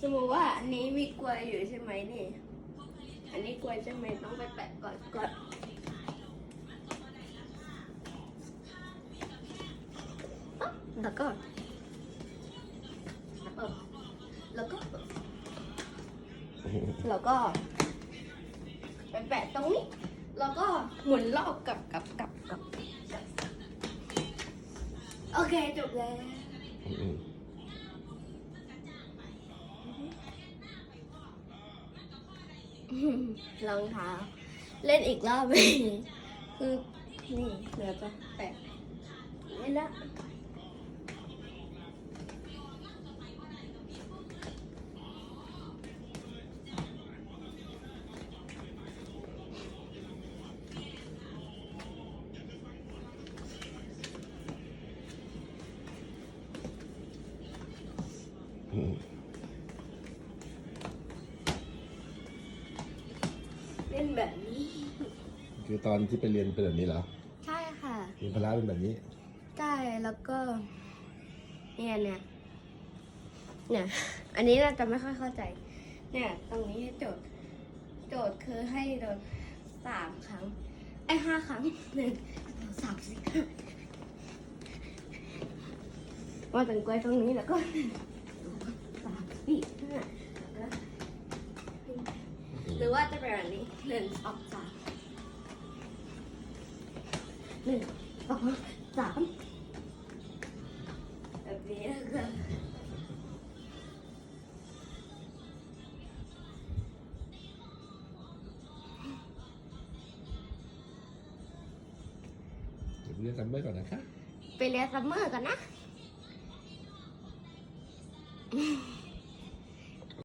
สมมติว่าอันนี้มีกลวยอยู่ใช่ไหมนี่ อันนี้กลวยใช่ไหมต้องไปแปะก่อนก่อนแล้วก็ แล้วก็ แล้วก็ ไปแปะตรงนี้ แล้วก็หมุนรอบกับกับกลับกลับกลับ โอเค จบแล้ว รองเท้าเล่นอีกรอบไหมคือนี่เดี๋ยวจะแปะไม่ละ嗯 เล่นแบบนี้ คือตอนที่ไปเรียนเป็นแบบนี้เหรอ ใช่ค่ะ เรียนพละเป็นแบบนี้ ใช่ แล้วก็ เนี่ยเนี่ยเนี่ย อันนี้เราจะไม่ค่อยเข้าใจ เนี่ย ตรงนี้โจทย์ โจทย์คือให้โดนสามครั้ง ไอ้ห้าครั้งหนึ่งสองสามสี่ห้าว่าถึงกล้วยตรงนี้แล้วก็หนึ่งสองสามสี่ห้าแล้วก็ห รือว่าจะเป็นแบบนี้หนึ่งสองสามหนึ่งสองสามแบบนี้แล้วก็เดี๋ยวเรียนซัมเมอร์ก่อนนะคะ ไปเรียนซัมเมอร์กันนะ